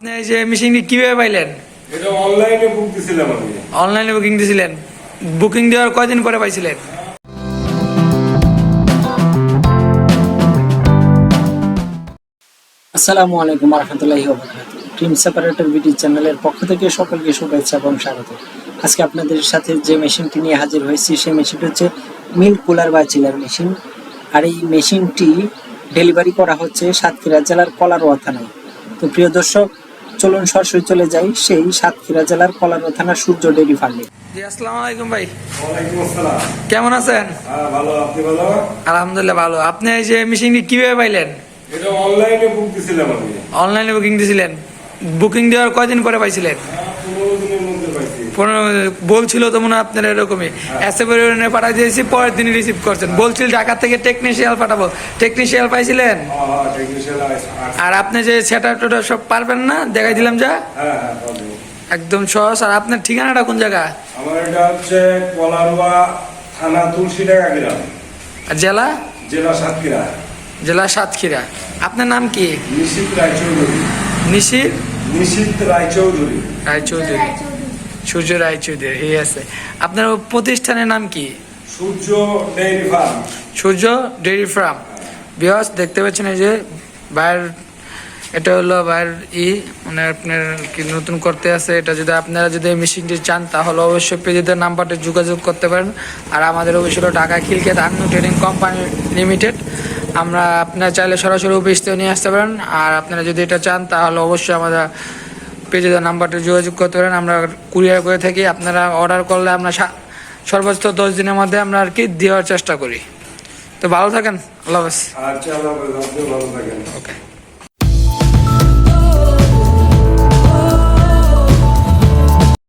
আপনি এই যে মেশিনটি কীভাবে পাইলেন? এটা অনলাইনে বুক দিছিলাম আমি। অনলাইনে বুকিং দিয়েছিলেন বুকিং দেওয়ার কয়দিন পরে পাইছিলেন? আসসালামু আলাইকুম রহমতুল্লাহি টিম সেপারেটর বিডি চ্যানেলের পক্ষ থেকে সকলকে শুভেচ্ছা এবং স্বাগত। আজকে আপনাদের সাথে যে মেশিনটি নিয়ে হাজির হয়েছি সেই মেশিনটি হচ্ছে মিল্ক কুলার বা চিলার মেশিন আর এই মেশিনটি ডেলিভারি করা হচ্ছে সাতক্ষীরা জেলার কলারোয়া থানায়। তো প্রিয় দর্শক চলুন সরাসরি চলে যাই সেই সাতক্ষীরা জেলার কলানো থানার সূর্য ডেরি ফার্মে। জি আসসালামু আলাইকুম ভাই। আসসালাম। কেমন আছেন? হ্যাঁ ভালো। আপনি ভালো? আলহামদুলিল্লাহ ভালো। আপনি এই যে মেশিনটি কীভাবে পাইলেন? এটা অনলাইনে বুক দিছিলাম আমি। অনলাইনে বুকিং দিয়েছিলেন বুকিং দেওয়ার কয়দিন পরে পাইছিলেন? মধ্যে বলছিল তো মনে হয় আপনার এরকমই। এসে পরিমাণে পাঠাই দিয়েছি পরের দিনই রিসিভ করছেন। বলছিল ঢাকা থেকে টেকনিশিয়াল পাঠাবো। টেকনিশিয়াল পাইছিলেন? হ্যাঁ আসছে আর আপনি যে সেটা টোটা সব পারবেন না? দেখাই দিলাম যা। হ্যাঁ হ্যাঁ। একদম সহজ। আর আপনার ঠিকানাটা কোন জায়গা? আমার এটা হচ্ছে কলারুয়া থানা তুলসীডাঙ্গা গ্রাম। আর জেলা? জেলা সাতক্ষীরা। জেলা সাতক্ষীরা। আপনার নাম কি? নিশিত রায়চৌধুরী। নিশির নিশিত রায়চৌধুরী। রায়চৌধুরী। সূর্য রায়চৌধুরী এই আছে। আপনার প্রতিষ্ঠানের নাম কি? Surya dairy farm. Surya dairy farm. বিহস দেখতে পাচ্ছেন এই যে বাইরের এটা হলো বাইরের ই মানে আপনার কি নতুন করতে আছে এটা যদি আপনারা যদি মেশিনটি চান তাহলে অবশ্যই পেজেদের নাম্বারটা যোগাযোগ করতে পারেন। আর আমাদের অফিস হলো ঢাকা খিলকেত আন্ন ট্রেডিং কোম্পানি লিমিটেড। আমরা আপনারা চাইলে সরাসরি অফিস থেকে নিয়ে আসতে পারেন। আর আপনারা যদি এটা চান তাহলে অবশ্যই পেজেদের নাম্বারটা যোগাযোগ করতে পারেন। আমরা কুরিয়ার করে থাকি। আপনারা অর্ডার করলে আমরা সর্বোচ্চ দশ দিনের মধ্যে আমরা আর কি দেওয়ার চেষ্টা করি। তো ভালো থাকেন। আল্লাহ হাফেজ। থাকেন। ওকে